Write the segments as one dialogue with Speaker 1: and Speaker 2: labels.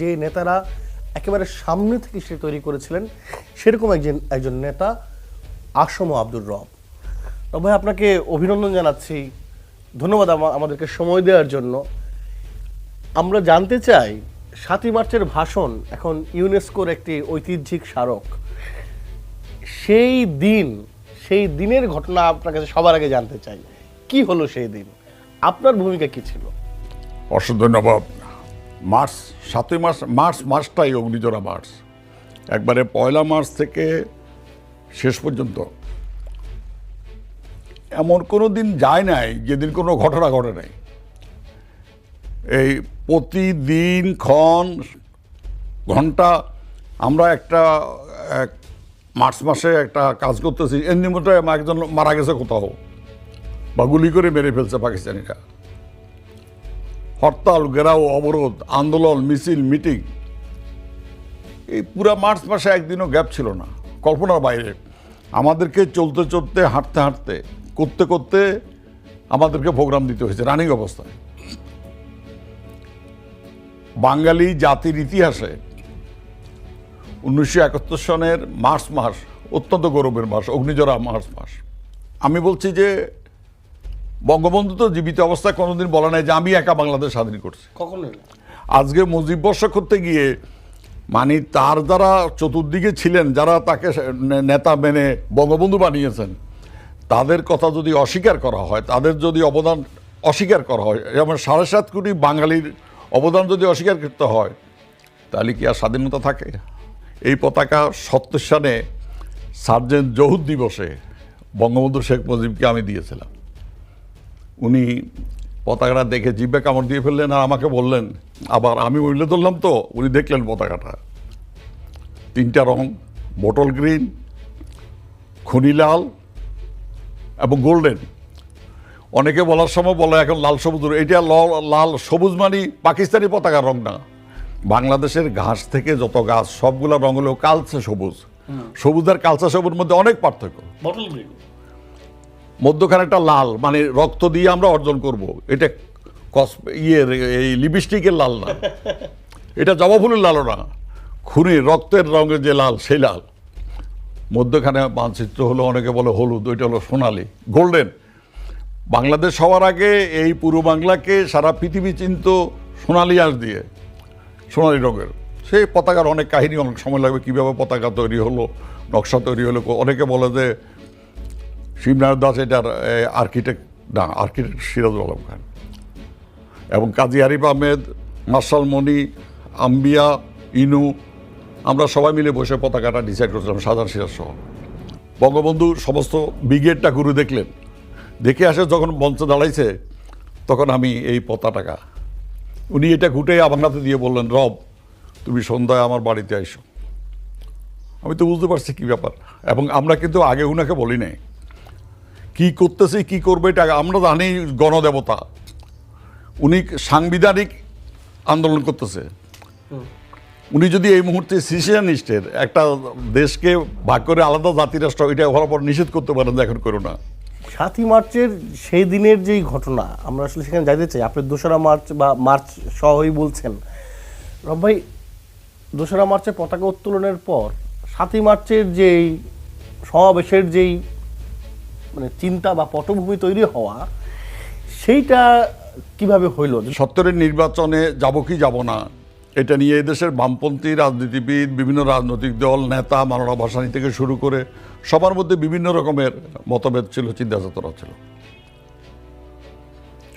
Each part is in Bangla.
Speaker 1: যে নেতারা একেবারে সামনে থেকে সে তৈরি করেছিলেন, সেরকম একজন একজন নেতা আসম আব্দুর রব। ভাই, আপনাকে অভিনন্দন জানাচ্ছি। ধন্যবাদ আমা- আমাদেরকে সময় দেওয়ার জন্য। আমরা জানতে চাই, সাতই মার্চের ভাষণ এখন ইউনেস্কোর একটি ঐতিহ্যিক স্মারক। সেই দিন, সেই দিনের ঘটনা আপনার কাছে সবার আগে জানতে চাই। কি হলো সেই দিন? আপনার ভূমিকা কি ছিল?
Speaker 2: অসংখ্য ধন্যবাদ। মার্চ, সাতই মার্চ মার্চ মাসটাই অগ্নিজোড়া মার্চ। একবারে পয়লা মার্চ থেকে শেষ পর্যন্ত। এমন কোনো দিন যায় নাই, যেদিন কোনো ঘটনা ঘটে নাই। এই প্রতিদিন, ক্ষণ, ঘণ্টা আমরা একটা, এক মার্চ মাসে একটা কাজ করতেছি, এমনি মতো একজন মারা গেছে কোথাও, বা গুলি করে মেরে ফেলছে পাকিস্তানিরা। হরতাল গেরাও অবরোধ, আন্দোলন, মিছিল, মিটিং। এই পুরা মার্চ মাসে একদিনও গ্যাপ ছিল না, কল্পনার বাইরে। আমাদেরকে চলতে চলতে, হাঁটতে হাঁটতে, করতে করতে আমাদেরকে প্রোগ্রাম দিতে হয়েছে, রানিং অবস্থায়। বাঙালি জাতির ইতিহাসে উনিশশো একাত্তর সনের মার্চ মাস অত্যন্ত গৌরবের মাস, অগ্নিজরা মার্চ মাস। আমি বলছি যে বঙ্গবন্ধু তো জীবিত অবস্থায় কোনোদিন বলে নাই যে আমি একা বাংলাদেশ স্বাধীন করছি।
Speaker 1: কখনোই
Speaker 2: আজকে মুজিব বর্ষ করতে গিয়ে মানে তার যারা চতুর্দিকে ছিলেন যারা তাকে নেতা মেনে বঙ্গবন্ধু বানিয়েছেন তাদের কথা যদি অস্বীকার করা হয় তাদের যদি অবদান অস্বীকার করা হয় যেমন সাড়ে সাত কোটি বাঙালির অবদান যদি অস্বীকার করতে হয় তাহলে কি আর স্বাধীনতা থাকে? এই পতাকা সত্তর সালে সার্জেন্ট জহুদ দিবসে বঙ্গবন্ধু শেখ মুজিবকে আমি দিয়েছিলাম। উনি পতাকাটা দেখে জিভে কামড় দিয়ে ফেললেন আর আমাকে বললেন আবার আমি উল্লে ধরলাম তো। উনি দেখলেন পতাকাটা। তিনটা রং বটল গ্রিন খনি লাল এবং গোল্ডেন। অনেকে বলার সময় বলে এখন লাল সবুজ এটা লাল সবুজ মানে পাকিস্তানি পতাকার রং না। বাংলাদেশের ঘাস থেকে যত গাছ সবগুলা রং হলেও কালচে সবুজ। সবুজ আর কালচে সবুজের মধ্যে অনেক পার্থক্য।
Speaker 1: Bottle green.
Speaker 2: মধ্যখানে একটা লাল মানে রক্ত দিয়ে আমরা অর্জন করব। এটা কস ইয়ে এই লিপস্টিকের লাল না। এটা জবা ফুলের লালও না। খুনি রক্তের রঙের যে লাল, সেই লাল। মধ্যখানে মানচিত্র হলো, অনেকে বলে হলুদ, ওইটা হলো সোনালি, গোল্ডেন। বাংলাদেশ হওয়ার আগে এই পূর্ব বাংলাকে সারা পৃথিবী চিনত সোনালি আঁশ দিয়ে, সোনালি রঙের। সেই পতাকার অনেক কাহিনী, অনেক সময় লাগবে কীভাবে পতাকা তৈরি হলো, নকশা তৈরি হলো। অনেকে বলে যে শিবনারায়ণ দাস এটার আর্কিটেক্ট না আর্কিটেক্ট সিরাজুল আলম খান। এবং কাজী আরিফ আহমেদ, মার্শাল মনি আম্বিয়া, ইনু, আমরা সবাই মিলে বসে পতাকাটা ডিসাইড করছিলাম, সাজান সিরাজ সহ। বঙ্গবন্ধু সমস্ত ব্রিগেডটা ঘুরে দেখলেন। দেখে আসে যখন মঞ্চে দাঁড়াইছে, তখন আমি এই পতাকাটা। উনি এটা ঘুটে আমার হাতে দিয়ে বললেন, রব, তুমি সন্ধ্যায় আমার বাড়িতে আইসো। আমি তো বুঝতে পারছি কী ব্যাপার। এবং আমরা কিন্তু আগে উনাকে বলি নাই কি করতেছে, কি করবে, এটা আমরা জানি, গণদেবতা। উনি সাংবিধানিক আন্দোলন করতেছে। উনি যদি এই মুহূর্তে সিসিয়ানিস্টের একটা দেশকে ভাগ করে আলাদা জাতিরাষ্ট্র, এটা হওয়ার পর নিষেধ করতে পারেন এখন করো না।
Speaker 1: সাতই মার্চের সেই দিনের যেই ঘটনা, আমরা আসলে সেখানে যাইতে চাই। আপনি দোসরা মার্চ বা মার্চ সহই বলছেন। ভাই, দোসরা মার্চে পতাকা উত্তোলনের পর সাতই মার্চের যেই সমাবেশের যেই মানে চিন্তা বা পটভূমি তৈরি হওয়া, সেইটা কীভাবে হইল?
Speaker 2: সত্তরের নির্বাচনে যাব কি যাব না, এটা নিয়ে এদেশের বামপন্থী রাজনীতিবিদ, বিভিন্ন রাজনৈতিক দল, নেতা মাননা ভাসানী থেকে শুরু করে সবার মধ্যে বিভিন্ন রকমের মতভেদ ছিল চিন্তা চেতনা ছিল।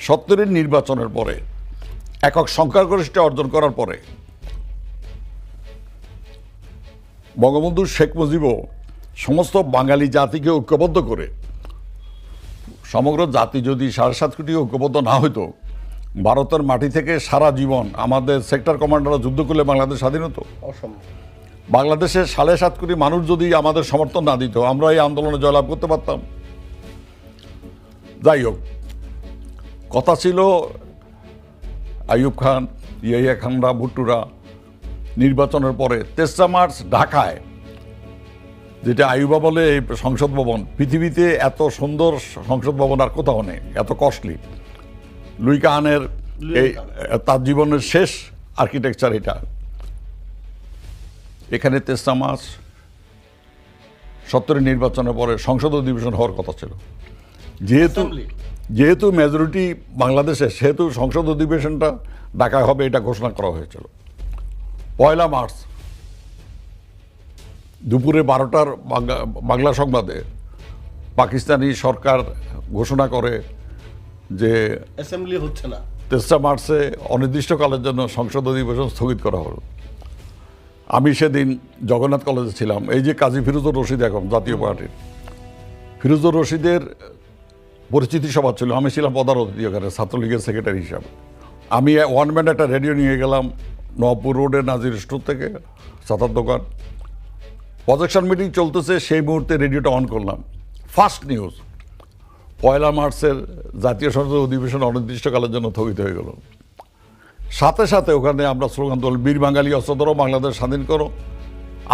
Speaker 2: সত্তরের নির্বাচনের পরে, একক সংখ্যাগরিষ্ঠ অর্জন করার পরে, বঙ্গবন্ধু শেখ মুজিবও সমস্ত বাঙালি জাতিকে ঐক্যবদ্ধ করে সমগ্র জাতি যদি সাড়ে সাত কোটি ঐক্যবদ্ধ না হইতো ভারতের মাটি থেকে সারা জীবন আমাদের সেক্টর কমান্ডাররা যুদ্ধ করলে বাংলাদেশ স্বাধীন হতো।
Speaker 1: অসম্ভব।
Speaker 2: বাংলাদেশের সাড়ে সাত কোটি মানুষ যদি আমাদের সমর্থন না দিত আমরা এই আন্দোলনে জয়লাভ করতে পারতাম। যাই হোক কথা ছিল আইয়ুব খান ইয়াহিয়া খানরা ভুট্টুরা নির্বাচনের পরে তেসরা মার্চ ঢাকায় যেটা আইয়ুবা বলে এই সংসদ ভবন পৃথিবীতে এত সুন্দর সংসদ ভবন আর কোথাও নেই এত কস্টলি লুই কাহানের এই তার জীবনের শেষ আর্কিটেকচার এটা। এখানে তেসরা মাস সত্তরের নির্বাচনের পরে সংসদ অধিবেশন হওয়ার কথা ছিল। যেহেতু যেহেতু মেজরিটি বাংলাদেশে সেহেতু সংসদ অধিবেশনটা ডাকা হবে এটা ঘোষণা করা হয়েছিল। পয়লা মার্চ দুপুরে বারোটার বাংলা বাংলা সংবাদে পাকিস্তানি সরকার ঘোষণা করে যে
Speaker 1: অ্যাসেম্বলি হচ্ছে না।
Speaker 2: তেসরা মার্চে অনির্দিষ্টকালের জন্য সংসদ অধিবেশন স্থগিত করা হলো। আমি সেদিন জগন্নাথ কলেজে ছিলাম। এই যে কাজী ফিরোজুর রশিদ এখন জাতীয় পার্টির। ফিরোজুর রশিদের পরিচিতি সভা ছিল। আমি ছিলাম প্রধান অতিথি ওখানে ছাত্রলীগের সেক্রেটারি হিসাবে। আমি ওয়ান ম্যান একটা রেডিও নিয়ে গেলাম নবপুর রোডের নাজির স্টোর থেকে সাতার দোকান। প্রজেকশন মিটিং চলতেছে সেই মুহূর্তে রেডিওটা অন করলাম। ফার্স্ট নিউজ পয়লা মার্চের জাতীয় সংসদ অধিবেশন অনির্দিষ্টকালের জন্য স্থগিত হয়ে গেল। সাথে সাথে ওখানে আমরা স্লোগান তুল বীর বাঙালি অস্ত্র ধরো বাংলাদেশ স্বাধীন করো।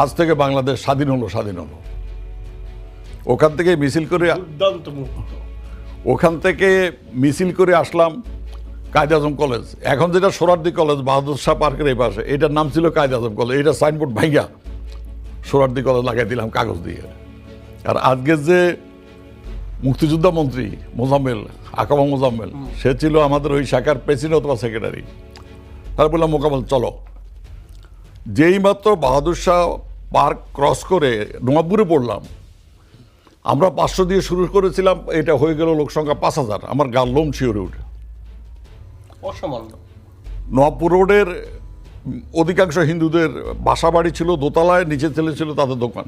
Speaker 2: আজ থেকে বাংলাদেশ স্বাধীন হলো স্বাধীন হলো। ওখান থেকে মিছিল করে ওখান থেকে মিছিল করে আসলাম কায়দ আজম কলেজ। এখন যেটা সোরারদি কলেজ বাহাদুর শাহ পার্কের এই পাশে এটার নাম ছিল কায়দ আজম কলেজ এটা সাইনবোর্ড ভাইয়া সোরারদি কলেজ লাগাই দিলাম কাগজ দিয়ে। আর আজকে যে মুক্তিযোদ্ধা মন্ত্রী মোজাম্মেল আকামা মোজাম্মেল সে ছিল আমাদের ওই শাখার প্রেসিডেন্ট অথবা সেক্রেটারি তার বললাম মোকাবেল চলো। যেই মাত্র বাহাদুর শাহ পার্ক ক্রস করে নবাবপুরে পড়লাম আমরা পাঁচশো দিয়ে শুরু করেছিলাম এটা হয়ে গেল লোকসংখ্যা পাঁচ হাজার। আমার গাল লোম শিওরে উঠে।
Speaker 1: অসামান্য।
Speaker 2: নবাবপুর রোডের অধিকাংশ হিন্দুদের বাসা বাড়ি ছিল, দোতলায়, নিচে ছেলে ছিল, তাদের দোকান।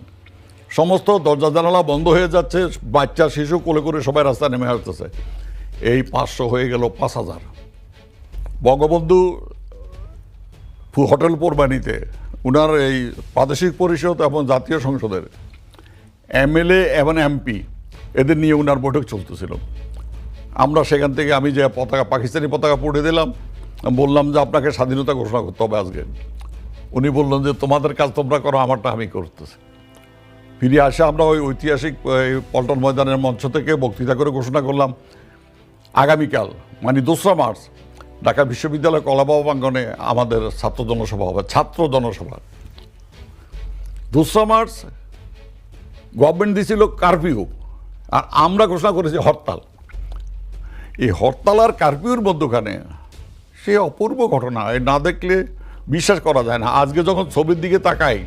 Speaker 2: সমস্ত দরজা জানালা বন্ধ হয়ে যাচ্ছে, বাচ্চা, শিশু, কোলে করে সবাই রাস্তায় নেমে আসতেছে। এই পাঁচশো হয়ে গেল পাঁচ হাজার। বঙ্গবন্ধু হোটেল কোরবানিতে, উনার এই প্রাদেশিক পরিষদ এবং জাতীয় সংসদের এমএলএ এবং এমপি, এদের নিয়ে উনার বৈঠক চলতেছিল। আমরা সেখান থেকে আমি যে পতাকা, পাকিস্তানি পতাকা পড়ে দিলাম বললাম যে আপনাকে স্বাধীনতা ঘোষণা করতে হবে আজকে। উনি বললেন যে, তোমাদের কাজ তোমরা করো, আমারটা আমি করতেছি। ফিরে আসে আমরা ওই ঐতিহাসিক পল্টন ময়দানের মঞ্চ থেকে বক্তৃতা করে ঘোষণা করলাম, আগামীকাল মানে দোসরা মার্চ, ঢাকা বিশ্ববিদ্যালয় কলাবাবা প্রাঙ্গনে আমাদের ছাত্র জনসভা হবে, ছাত্র জনসভা। দোসরা মার্চ, গভর্নমেন্ট দিয়েছিল কারফিউ, আর আমরা ঘোষণা করেছি হরতাল। এই হরতাল আর কারফিউর মধ্যখানে সে অপূর্ব ঘটনা না দেখলে বিশ্বাস করা যায় না। আজকে যখন ছবির দিকে তাকাই,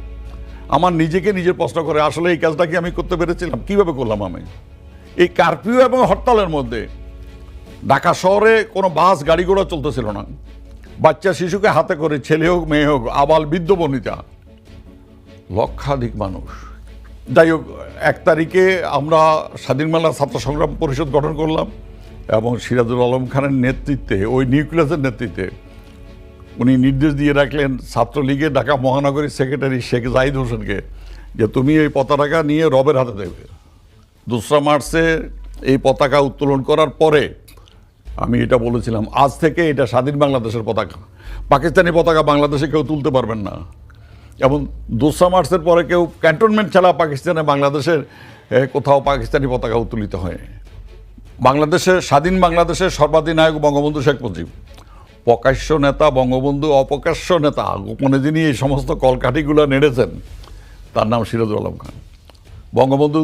Speaker 2: আমার নিজেকে নিজের প্রশ্ন করে, আসলে এই কাজটা কি আমি করতে পেরেছিলাম? কীভাবে করলাম আমি? এই কারফিউ এবং হরতালের মধ্যে ঢাকা শহরে কোনো বাস গাড়ি ঘোড়া চলতেছিল না। বাচ্চা শিশুকে হাতে করে ছেলে হোক, মেয়ে হোক, আবাল বৃদ্ধ বনিতা, লক্ষাধিক মানুষ। যাই হোক, এক তারিখে আমরা স্বাধীন মেলা ছাত্র সংগ্রাম পরিষদ গঠন করলাম। এবং সিরাজুল আলম খানের নেতৃত্বে, ওই নিউক্লিয়াসের নেতৃত্বে, উনি নির্দেশ দিয়ে রাখলেন ছাত্রলীগের ঢাকা মহানগরী সেক্রেটারি শেখ জাহিদ হোসেনকে যে তুমি এই পতাকা নিয়ে রবের হাতে দেবে। দোসরা মার্চে এই পতাকা উত্তোলন করার পরে আমি এটা বলেছিলাম, আজ থেকে এটা স্বাধীন বাংলাদেশের পতাকা। পাকিস্তানি পতাকা বাংলাদেশে কেউ তুলতে পারবেন না। এবং দোসরা মার্চের পরে কেউ ক্যান্টনমেন্ট ছাড়া পাকিস্তানে, বাংলাদেশের কোথাও পাকিস্তানি পতাকা উত্তোলিত হয়। বাংলাদেশের, স্বাধীন বাংলাদেশের সর্বাধিনায়ক বঙ্গবন্ধু শেখ মুজিব। প্রকাশ্য নেতা বঙ্গবন্ধু, অপ্রকাশ্য নেতা, গোপনে যিনি এই সমস্ত কলকাঠিগুলো নেড়েছেন, তার নাম সিরাজুল আলম খান। বঙ্গবন্ধু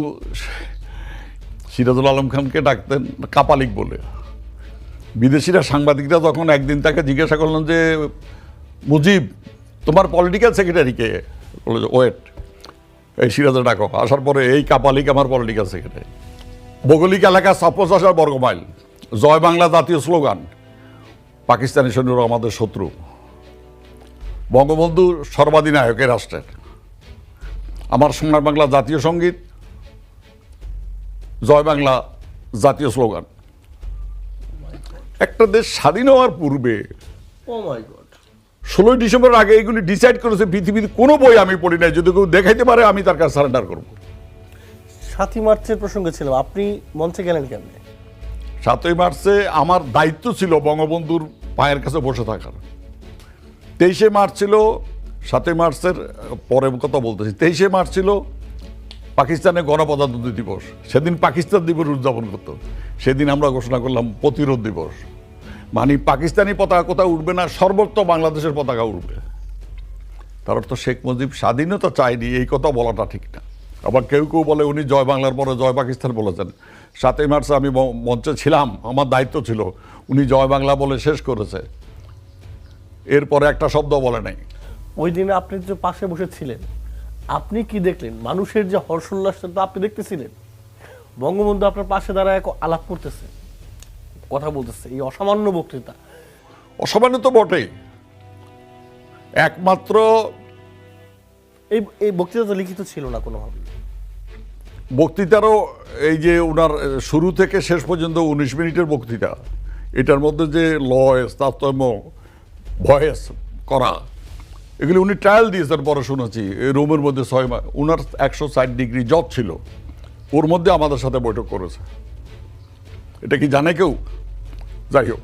Speaker 2: সিরাজুল আলম খানকে ডাকতেন কাপালিক বলে। বিদেশিরা সাংবাদিকরা যখন একদিন তাকে জিজ্ঞাসা করলেন যে, মুজিব, তোমার পলিটিক্যাল সেক্রেটারিকে ওয়েট, এই সিরাজে ডাকো। আসার পরে, এই কাপালিক আমার পলিটিক্যাল সেক্রেটারি ভৌগোলিক এলাকা ছাপ্পাশ হাজার বর্গ মাইল জয় বাংলা জাতীয় স্লোগান। পাকিস্তানি সৈন্যরা আমাদের শত্রু। বঙ্গবন্ধু সর্বাধিনায়ক এই রাষ্ট্রের। আমার সোনার বাংলা জাতীয় সংগীত। জয় বাংলা জাতীয় স্লোগান। একটা দেশ স্বাধীন হওয়ার পূর্বে
Speaker 1: গড
Speaker 2: ষোলোই ডিসেম্বর আগে এগুলি ডিসাইড করেছে পৃথিবীর কোনো বই আমি পড়ি নাই। যদি কেউ দেখাইতে পারে আমি তার কাছে সারেন্ডার করব।
Speaker 1: সাতই মার্চের প্রসঙ্গে ছিলাম। আপনি মঞ্চে গেলেন কেমনে?
Speaker 2: সাতই মার্চে আমার দায়িত্ব ছিল বঙ্গবন্ধুর পায়ের কাছে বসে থাকার। তেইশে মার্চ ছিল, সাতই মার্চের, পরে কথা বলতেছি। তেইশে মার্চ ছিল পাকিস্তানের গণপ্রজাতন্ত্র দিবস। সেদিন পাকিস্তান দিবস উদযাপন করতো। সেদিন আমরা ঘোষণা করলাম প্রতিরোধ দিবস। মানে পাকিস্তানি পতাকা কোথাও উঠবে না, সর্বত্র বাংলাদেশের পতাকা উঠবে। তার অর্থ শেখ মুজিব স্বাধীনতা চায়নি, এই কথা বলাটা ঠিক না। আবার কেউ কেউ বলে উনি জয় বাংলার পরে জয় পাকিস্তান বলেছেন। সাতই মার্চে আমি মঞ্চে ছিলাম আমার দায়িত্ব ছিল উনি জয় বাংলা বলে শেষ করেছে। এরপরে একটা শব্দ বলে নাই।
Speaker 1: ওই দিনে আপনি যে পাশে বসেছিলেন আপনি কি দেখলেন? মানুষের যে হর্ষোল্লাসটা তো আপনি দেখতেছিলেন। বঙ্গবন্ধু আপনার পাশে দাঁড়ায় এক আলাপ করতেছে কথা বলতেছে এই অসামান্য বক্তৃতা।
Speaker 2: অসামান্য তো বটেই। একমাত্র
Speaker 1: এই এই বক্তৃতা তো লিখিত ছিল না কোনোভাবে।
Speaker 2: বক্তৃতারও এই যে ওনার শুরু থেকে শেষ পর্যন্ত উনিশ মিনিটের বক্তৃতা এটার মধ্যে যে লয়েস তারতম্য ভয়েস করা এগুলি উনি ট্রায়াল দিয়েছেন পরে শুনেছি এই রুমের মধ্যে ছয় মাস ওনার একশো ষাট ডিগ্রি জব ছিল ওর মধ্যে আমাদের সাথে বৈঠক করেছে। এটা কি জানে কেউ? যাই হোক।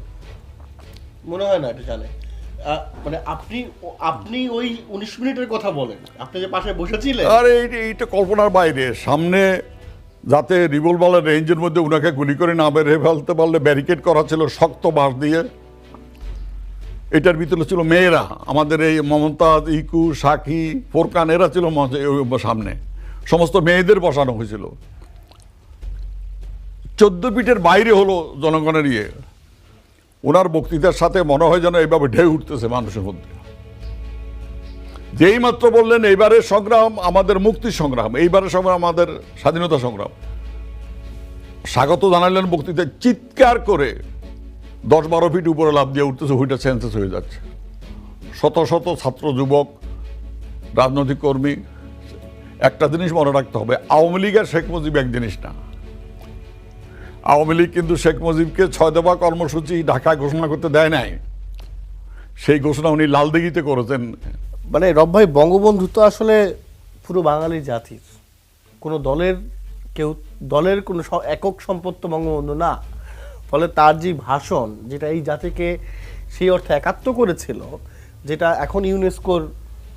Speaker 1: মনে হয় না এটা জানে। মানে আপনি আপনি ওই উনিশ মিনিটের কথা বলেন। আপনি যে পাশে বসেছিলেন।
Speaker 2: আর, এই- এইটা কল্পনার বাইরে। সামনে যাতে রিভলভারের রেঞ্জের মধ্যে উনাকে গুলি করে না বের হয়ে ফেলতে পারলে ব্যারিকেড করা ছিল শক্ত বাঁশ দিয়ে। এটার ভিতরে ছিল মেয়েরা। আমাদের এই মমতাজ, ইকু সাকি ফোরকান, এরা ছিল সামনে। সমস্ত মেয়েদের বসানো হয়েছিল। চোদ্দ পিঠের বাইরে হলো জনগণের ইয়ে। ওনার বক্তৃতার সাথে মনে হয় যেন এইভাবে ঢেউ উঠতেছে মানুষের মধ্যে। যেই মাত্র বললেন, এইবারের সংগ্রাম আমাদের মুক্তি সংগ্রাম, এইবারের সংগ্রাম আমাদের স্বাধীনতা সংগ্রাম। স্বাগত জানালেন বক্তৃতায় চিৎকার করে দশ বারো ফিট উপরে লাভ দিয়ে উঠতেছে হুইটা সেন্সেস হয়ে যাচ্ছে। শত শত ছাত্র, যুবক, রাজনৈতিক কর্মী, একটা জিনিস মনে রাখতে হবে, আওয়ামী লীগ আর শেখ মুজিব এক জিনিস না। আওয়ামী লীগ কিন্তু শেখ মুজিবকে ছয় দফা কর্মসূচি ঢাকায় ঘোষণা করতে দেয় নাই। সেই ঘোষণা উনি লালদিঘিতে করেছেন।
Speaker 1: মানে রব ভাই, বঙ্গবন্ধু তো আসলে পুরো বাঙালি জাতির কোনো দলের কেউ, দলের কোনো একক সম্পদ তো বঙ্গবন্ধু না। ফলে তার যে ভাষণ, যেটা এই জাতিকে সেই অর্থে একাত্ম করেছিল, যেটা এখন ইউনেস্কোর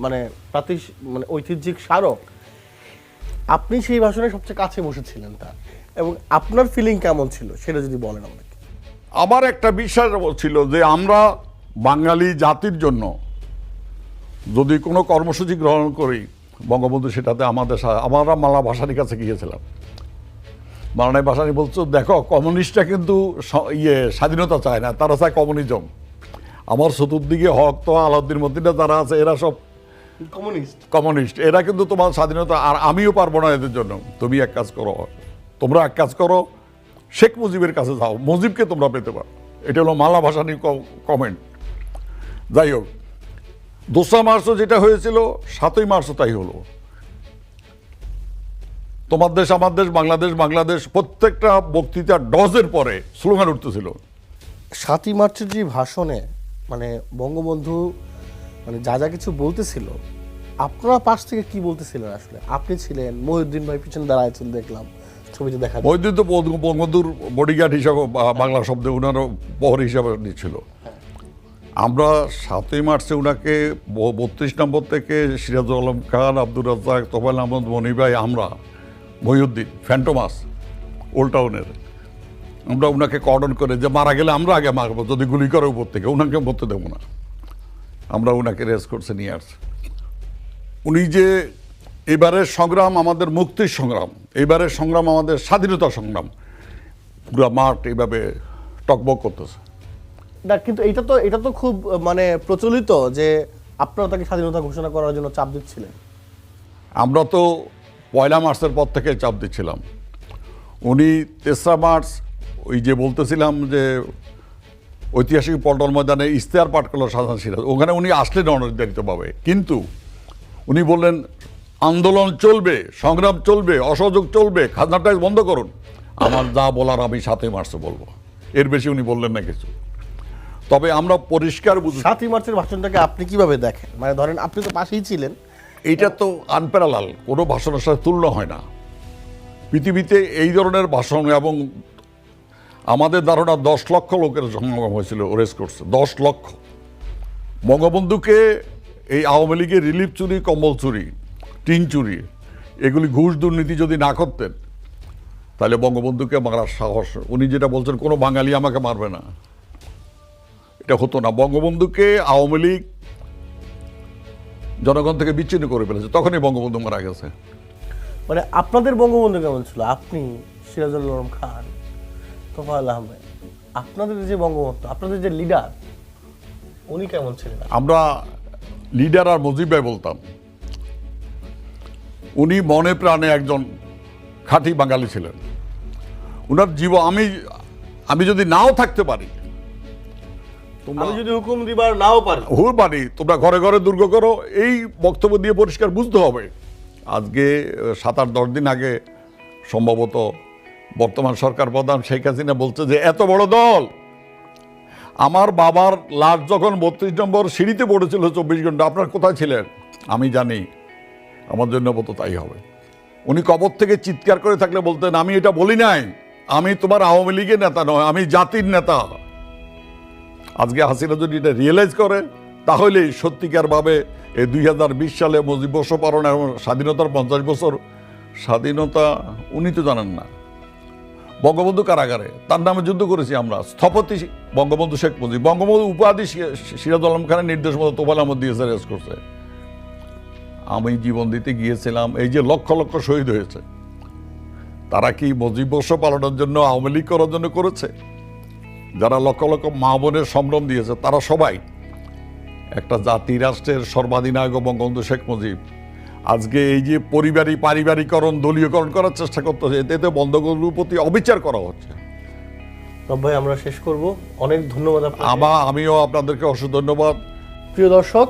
Speaker 1: মানে প্রাতিশ মানে ঐতিহ্যিক স্মারক, আপনি সেই ভাষণে সবচেয়ে কাছে বসেছিলেন তার। এবং আপনার ফিলিং কেমন ছিল? সেটা যদি বলেন আমাকে।
Speaker 2: আমার একটা বিশ্বাস ছিল যে আমরা বাঙালি জাতির জন্য যদি কোনো কর্মসূচি গ্রহণ করি বঙ্গবন্ধু সেটাতে আমাদের আমরা মালা ভাসানির কাছে গিয়েছিলাম। মালানাই ভাসানি বলছো দেখো কমিউনিস্টরা কিন্তু ইয়ে স্বাধীনতা চায় না তারা চায় কমিউনিজম। আমার চতুর্দিকে হক তো আলাউদ্দিন মতিনা যারা আছে এরা সব
Speaker 1: কমিউনিস্ট।
Speaker 2: কমিউনিস্ট। এরা কিন্তু তোমার স্বাধীনতা আর আমিও পারব না এদের জন্য। তুমি এক কাজ করো তোমরা এক কাজ করো, শেখ মুজিবের কাছে যাও, মুজিবকে তোমরা পেতে পারো। এটা হলো মালা ভাসানির কমেন্ট যাই হোক, দোসরা মার্চও যেটা হয়েছিল, সাতই মার্চও তাই হলো। তোমার দেশ, আমার দেশ, বাংলাদেশ বাংলাদেশ, প্রত্যেকটা বক্তৃতা ডজের পরে স্লোগান উঠতেছিল।
Speaker 1: সাতই মার্চের যে ভাষণে মানে বঙ্গবন্ধু মানে যা যা কিছু বলতেছিল, আপনারা পাশ থেকে কি বলতেছিলেন আসলে? আপনি ছিলেন, মহিউদ্দিন ভাই পিছনে দাঁড়ায় ছিল দেখলাম। ছবিতে দেখা।
Speaker 2: বৈদ্যুত তো বঙ্গবন্ধুর বডিগার্ড হিসাবে বাংলা শব্দে ওনারও প্রহরী হিসাবে ছিল আমরা সাতই মার্চে ওনাকে বত্রিশ নম্বর থেকে সিরাজুল আলম খান আব্দুর রাজ্জাক তোফাল আহমদ মনি ভাই আমরা মহিউদ্দিন ফ্যান্টোমাস ওল্ড টাউনের আমরা ওনাকে কর্ডন করে যে মারা গেলে আমরা আগে মারবো যদি গুলি করে উপর থেকে ওনাকে মরতে দেবো না। আমরা ওনাকে রেস করছে নিয়ে আসছি। উনি যে এবারের সংগ্রাম আমাদের মুক্তির সংগ্রাম এবারের সংগ্রাম আমাদের স্বাধীনতা সংগ্রাম। পুরো মাঠ এইভাবে টকবক করতেছে।
Speaker 1: না কিন্তু এটা তো এটা তো খুব মানে প্রচলিত যে আপনারা তাকে স্বাধীনতা ঘোষণা করার জন্য চাপ দিচ্ছিলেন।
Speaker 2: আমরা তো পয়লা মার্চের পর থেকে চাপ দিচ্ছিলাম। উনি তেসরা মার্চ ওই যে বলতেছিলাম যে ঐতিহাসিক পল্টন ময়দানে ইশতেহার পাঠ করল সাধারণ সিরাজ। ওখানে উনি আসলেন অনির্ধারিতভাবে কিন্তু উনি বললেন আন্দোলন চলবে সংগ্রাম চলবে অসহযোগ চলবে খাজনা ট্যাক্স বন্ধ করুন। আমার যা বলার আমি সাতই মার্চে বলব। এর বেশি উনি বললেন না কিছু। তবে আমরা পরিষ্কার বুঝি
Speaker 1: সাতই মার্চের ভাষণটাকে আপনি কীভাবে দেখেন? মানে ধরেন আপনি তো পাশেই ছিলেন।
Speaker 2: এইটা তো আনপ্যারালাল কোনো ভাষণের সাথে তুলনা হয় না। পৃথিবীতে এই ধরনের ভাষণ এবং আমাদের ধারণা দশ লক্ষ লোকের সমাগম হয়েছিল রেস করছে দশ লক্ষ। বঙ্গবন্ধুকে এই আওয়ামী লীগের রিলিফ চুরি কম্বল চুরি টিন চুরি এগুলি ঘুষ দুর্নীতি যদি না করতেন তাহলে বঙ্গবন্ধুকে মারার সাহস উনি যেটা বলছেন কোনো বাঙালি আমাকে মারবে না। এটা হতো না। বঙ্গবন্ধুকে আওয়ামী লীগ জনগণ থেকে বিচ্ছিন্ন করে ফেলেছে। তখনই বঙ্গবন্ধু মারা গেছে।
Speaker 1: মানে আপনাদের বঙ্গবন্ধু কেমন ছিল? আপনি সিরাজুল আলম খান তোফায়ল আহমেদ আপনাদের যে বঙ্গবন্ধু আপনাদের যে লিডার উনি কেমন ছিলেন?
Speaker 2: আমরা লিডার আর মজিব ভাই বলতাম। উনি মনে প্রাণে একজন খাঁটি বাঙালি ছিলেন। উনার জীব আমি আমি যদি নাও থাকতে পারি তোমরা
Speaker 1: আমি যদি হুকুম দিবার নাও পারি।
Speaker 2: হুর পারি তোমরা ঘরে ঘরে দুর্গ করো এই বক্তব্য দিয়ে পরিষ্কার বুঝতে হবে। আজকে সাত আট দশ দিন আগে সম্ভবত বর্তমান সরকার প্রধান শেখ হাসিনা বলছে যে এত বড় দল। আমার বাবার লাশ যখন বত্রিশ নম্বর সিঁড়িতে পড়েছিল চব্বিশ ঘণ্টা আপনার কোথায় ছিলেন? আমি জানি। আমার জন্য মতো তাই হবে। উনি কবর থেকে চিৎকার করে থাকলে বলতেন, আমি এটা বলি নাই। আমি তোমার আওয়ামী লীগের নেতা নয়, আমি জাতির নেতা। আজকে হাসিনা যদি এটা রিয়েলাইজ করে তাহলে সত্যিকারভাবে এই দুই হাজার বিশ সালে মুজিব বর্ষ পালন এবং স্বাধীনতার পঞ্চাশ বছর, স্বাধীনতা উনি তো জানেন না। বঙ্গবন্ধু কারাগারে, তার নামে যুদ্ধ করেছি আমরা, স্থপতি বঙ্গবন্ধু শেখ মুজিব। বঙ্গবন্ধু উপাধি সিরাজ আলম খানের নির্দেশ মতো তোফাল আহমদ দিয়েছে রেস করছে। আমি জীবন দিতে গিয়েছিলাম। এই যে লক্ষ লক্ষ শহীদ হয়েছে। তারা কি মুজিব বর্ষ পালনের জন্য আওয়ামী লীগ করার জন্য করেছে? যারা লক্ষ লক্ষ মা বোনের সম্ভ্রম দিয়েছে তারা সবাই। একটা জাতি রাষ্ট্রের সর্বাধিনায়ক বঙ্গবন্ধু শেখ মুজিব। আজকে এই যে পরিবারই পারিবারিকরণ দলীয়করণ করার চেষ্টা করতেছে এতে বঙ্গবন্ধুর প্রতি অবিচার করা হচ্ছে।
Speaker 1: ভাই আমরা শেষ করব। অনেক ধন্যবাদ
Speaker 2: আমা আমিও আপনাদেরকে অসংখ্য ধন্যবাদ।
Speaker 1: প্রিয় দর্শক